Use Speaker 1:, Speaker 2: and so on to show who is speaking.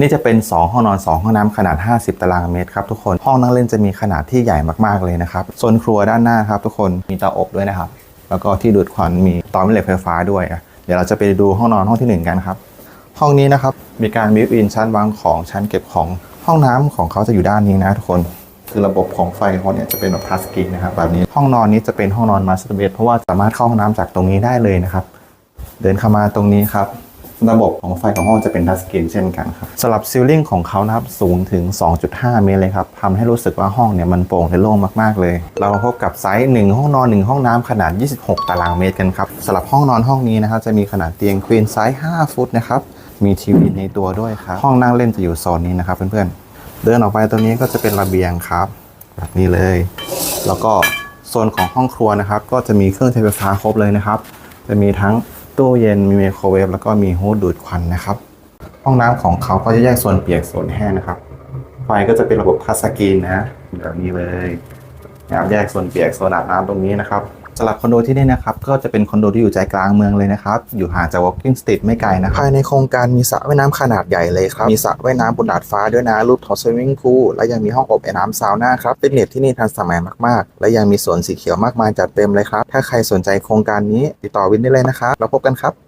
Speaker 1: นี่จะเป็น 2 ห้องนอน 2 ห้องน้ำขนาด 50 ตารางเมตรครับทุกคน ห้องนั่งเล่นจะมีขนาดที่ใหญ่มากๆเลยนะครับโซนครัวด้านหน้าครับทุกคนมีเตาอบด้วยนะครับ แล้วก็ที่ดูดควันมีเตาแม่เหล็กไฟฟ้าด้วยอะเดี๋ยวเราจะไปดูห้องนอนห้องที่หนึ่งกันครับ ห้องนี้นะครับมีการบิวอินชั้นวางของชั้นเก็บของห้องน้ำของเขาจะอยู่ด้านนี้นะทุกคนคือระบบของไฟเขาเนี่ยจะเป็นแบบทัชสกรีนนะครับแบบนี้ห้องนอนนี้จะเป็นห้องนอนมาสเตอร์เบดเพราะว่าสามารถเข้าห้องน้ำจากตรงนี้ได้เลยนะครับ เดินเข้ามาตรงนี้ครับ ระบบของไฟของห้องจะเป็นทัชสกรีนเช่นกันครับสำหรับซีลิ่งของเขานะครับสูงถึง 2.5 เมตรเลยครับทำให้รู้สึกว่าห้องเนี่ยมันโปร่งและโล่งมากๆเลย เรามาพบกับไซส์ 1 ห้องนอน 1 ห้องน้ำขนาด 26 ตารางเมตรกันครับสำหรับห้องนอนห้องนี้นะครับจะมีขนาดเตียงควีนไซส์ 5 ฟุตนะครับมีทีวีในตัวด้วยครับห้องนั่งเล่นจะอยู่โซนนี้นะครับเพื่อนๆเดินออกไปตรงนี้ก็จะเป็นระเบียงครับ แบบนี้เลย แล้วก็โซนของห้องครัวนะครับ ก็จะมีเครื่องใช้ไฟฟ้าครบเลยนะครับ จะมีทั้ง ตู้เย็นมีไมโครเวฟแล้วก็มีฮูดดูดควันนะครับ ห้องน้ำของเขาก็จะแยกส่วนเปียกส่วนแห้งนะครับ ไฟก็จะเป็นระบบทัชสกรีนนะแบบนี้เลยนะครับแยกส่วนเปียกส่วนอาบน้ำตรงนี้นะครับ สำหรับคอนโดที่นี่นะครับก็จะเป็นคอนโดที่อยู่ใจกลางเมืองเลยนะครับอยู่ห่างจาก Walking Street ไม่ไกลนะครับภายในโครงการมีสระว่ายน้ำขนาดใหญ่เลยครับมีสระว่ายน้ำบนดาดฟ้าด้วยนะรูปท็อปสวิงคูลและยังมีห้องอบแอร์น้ำซาวน่าครับฟิตเนสที่นี่ทันสมัยมากๆ และยังมีสวนสีเขียวมากมายจัดเต็มเลยครับถ้าใครสนใจโครงการนี้ติดต่อวินได้เลยนะครับแล้วพบกันครับ